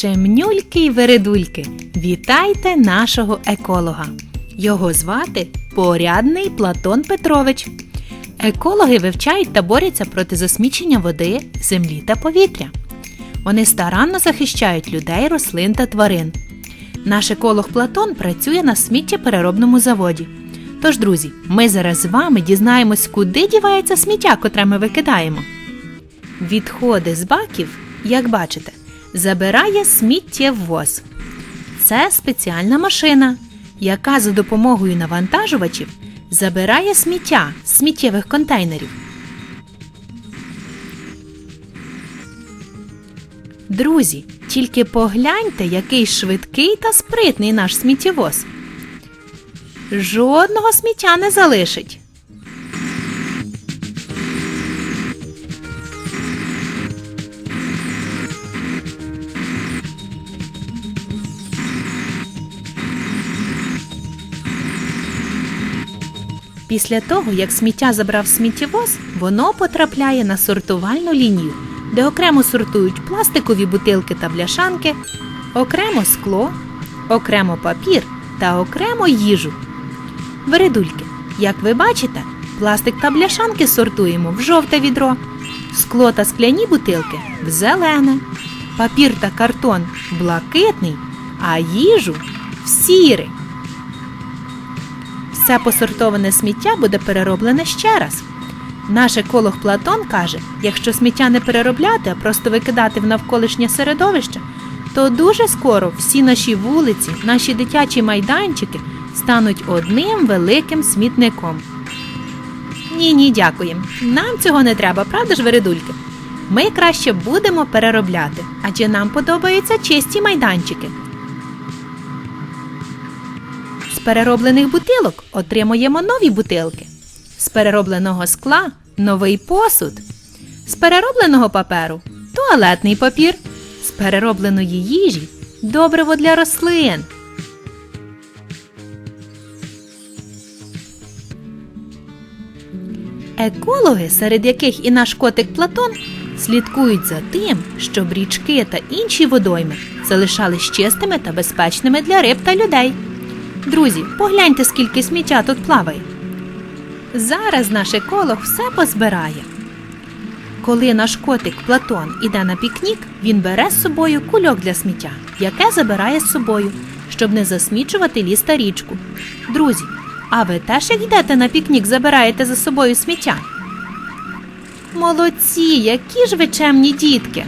Чемнюльки й вередульки, вітайте нашого еколога. Його звати Порядний Платон Петрович. Екологи вивчають та борються проти засмічення води, землі та повітря. Вони старанно захищають людей, рослин та тварин. Наш еколог Платон працює на сміттєпереробному заводі. Тож, друзі, ми зараз з вами дізнаємось, куди дівається сміття, котре ми викидаємо. Відходи з баків, як бачите, забирає сміттєвоз. Це спеціальна машина, яка за допомогою навантажувачів забирає сміття з сміттєвих контейнерів. Друзі, тільки погляньте, який швидкий та спритний наш сміттєвоз. Жодного сміття не залишить. Після того, як сміття забрав сміттєвоз, воно потрапляє на сортувальну лінію, де окремо сортують пластикові бутилки та бляшанки, окремо скло, окремо папір та окремо їжу. Вередульки, як ви бачите, пластик та бляшанки сортуємо в жовте відро, скло та скляні бутилки в зелене, папір та картон в блакитний, а їжу в сірий. Все посортоване сміття буде перероблене ще раз. Наш еколог Платон каже, якщо сміття не переробляти, а просто викидати в навколишнє середовище, то дуже скоро всі наші вулиці, наші дитячі майданчики стануть одним великим смітником. Ні, ні, дякуємо. Нам цього не треба, правда ж, вередульки? Ми краще будемо переробляти, адже нам подобаються чисті майданчики. Перероблених бутилок отримуємо нові бутилки. З переробленого скла новий посуд. З переробленого паперу туалетний папір. З переробленої їжі добриво для рослин. Екологи, серед яких і наш котик Платон, слідкують за тим, щоб річки та інші водойми залишались чистими та безпечними для риб та людей. Друзі, погляньте, скільки сміття тут плаває. Зараз наш еколог все позбирає. Коли наш котик Платон іде на пікнік, він бере з собою кульок для сміття, яке забирає з собою, щоб не засмічувати ліс та річку. Друзі, а ви теж як йдете на пікнік, забираєте за собою сміття? Молодці, які ж ви чемні дітки!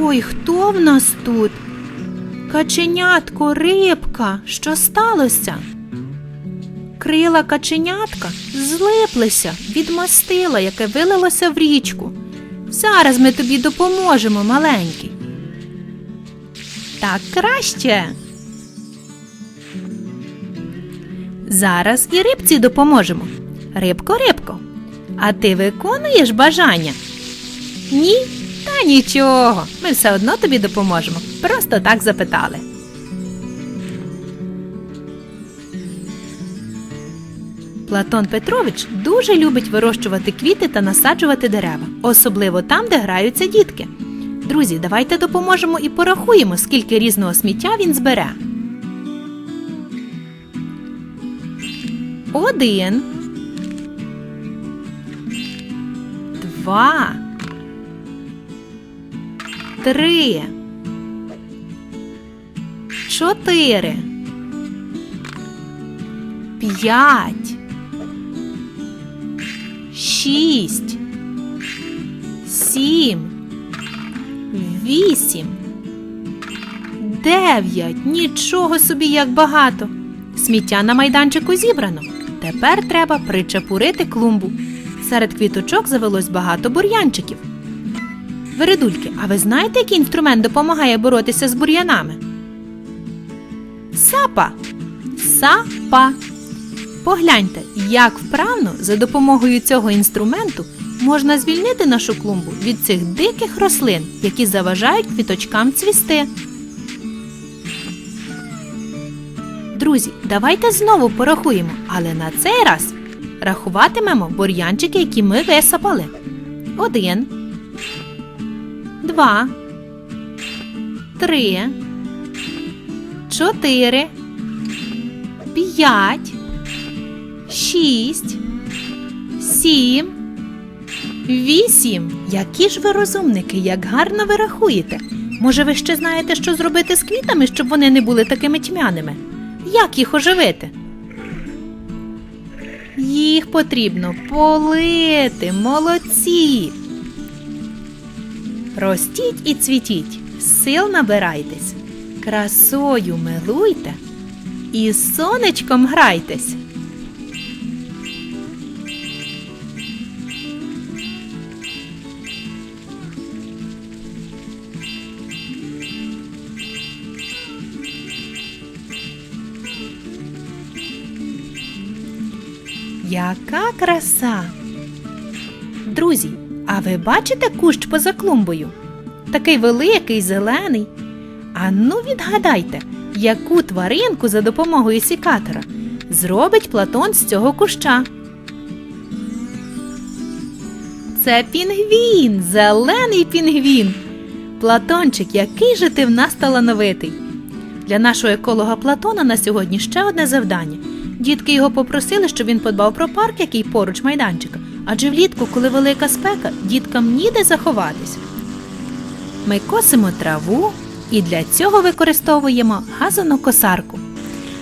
Ой, хто в нас тут? Каченятко, рибка, що сталося? Крила каченятка злиплися від мастила, яке вилилося в річку. Зараз ми тобі допоможемо, маленький. Так краще. Зараз і рибці допоможемо. Рибко, рибко, а ти виконуєш бажання? Ні? Та нічого, ми все одно тобі допоможемо. Просто так запитали. Платон Петрович дуже любить вирощувати квіти та насаджувати дерева, особливо там, де граються дітки. Друзі, давайте допоможемо і порахуємо, скільки різного сміття він збере. Один. Два. Три. Чотири. П'ять. Шість. Сім. Вісім. Дев'ять. Нічого собі як багато. Сміття на майданчику зібрано. Тепер треба причепурити клумбу. Серед квіточок завелось багато бур'янчиків. Вередульки, а ви знаєте, який інструмент допомагає боротися з бур'янами? Сапа. Сапа. Погляньте, як вправно за допомогою цього інструменту можна звільнити нашу клумбу від цих диких рослин, які заважають квіточкам цвісти. Друзі, давайте знову порахуємо, але на цей раз рахуватимемо бур'янчики, які ми висапали. Один, два, три, чотири, п'ять, шість, сім, вісім. Які ж ви розумники, як гарно ви рахуєте. Може, ви ще знаєте, що зробити з квітами, щоб вони не були такими тьмяними? Як їх оживити? Їх потрібно полити, молодці. Ростіть і цвітіть, сил набирайтесь, красою милуйте і з сонечком грайтесь. Яка краса! Друзі, а ви бачите кущ поза клумбою? Такий великий, зелений. А ну відгадайте, яку тваринку за допомогою сікатора зробить Платон з цього куща? Це пінгвін, зелений пінгвін. Платончик, який же ти в нас талановитий. Для нашого еколога Платона на сьогодні ще одне завдання. Дітки його попросили, щоб він подбав про парк, який поруч майданчика, адже влітку, коли велика спека, діткам ніде заховатись. Ми косимо траву і для цього використовуємо газонокосарку.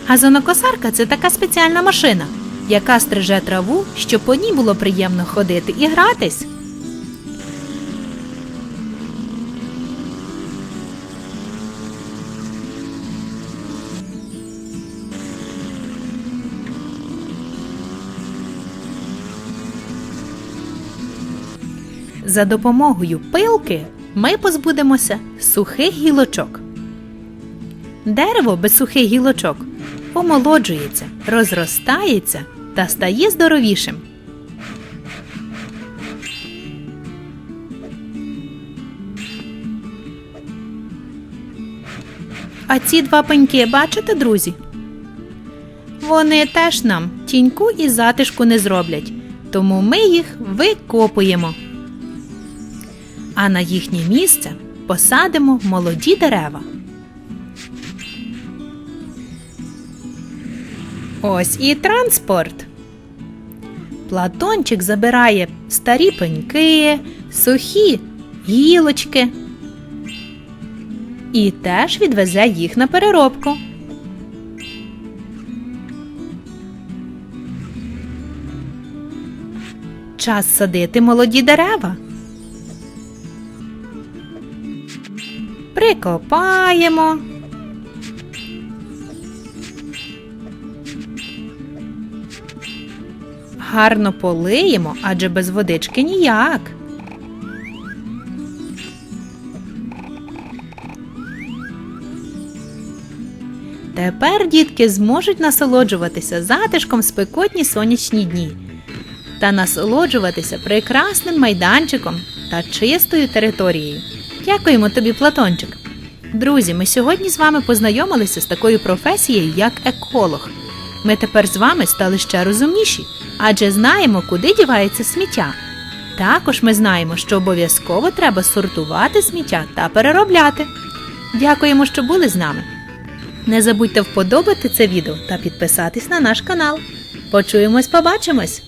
Газонокосарка це така спеціальна машина, яка стриже траву, щоб по ній було приємно ходити і гратись. За допомогою пилки ми позбудемося сухих гілочок. Дерево без сухих гілочок омолоджується, розростається та стає здоровішим. А ці два пеньки бачите, друзі? Вони теж нам тіньку і затишку не зроблять, тому ми їх викопуємо. А на їхнє місце посадимо молоді дерева. Ось і транспорт. Платончик забирає старі пеньки, сухі гілочки і теж відвезе їх на переробку. Час садити молоді дерева. Прикопаємо. Гарно полиємо, адже без водички ніяк. Тепер дітки зможуть насолоджуватися затишком спекотні сонячні дні та насолоджуватися прекрасним майданчиком та чистою територією. Дякуємо тобі, Платончик. Друзі, ми сьогодні з вами познайомилися з такою професією, як еколог. Ми тепер з вами стали ще розумніші, адже знаємо, куди дівається сміття. Також ми знаємо, що обов'язково треба сортувати сміття та переробляти. Дякуємо, що були з нами. Не забудьте вподобати це відео та підписатись на наш канал. Почуємось, побачимось!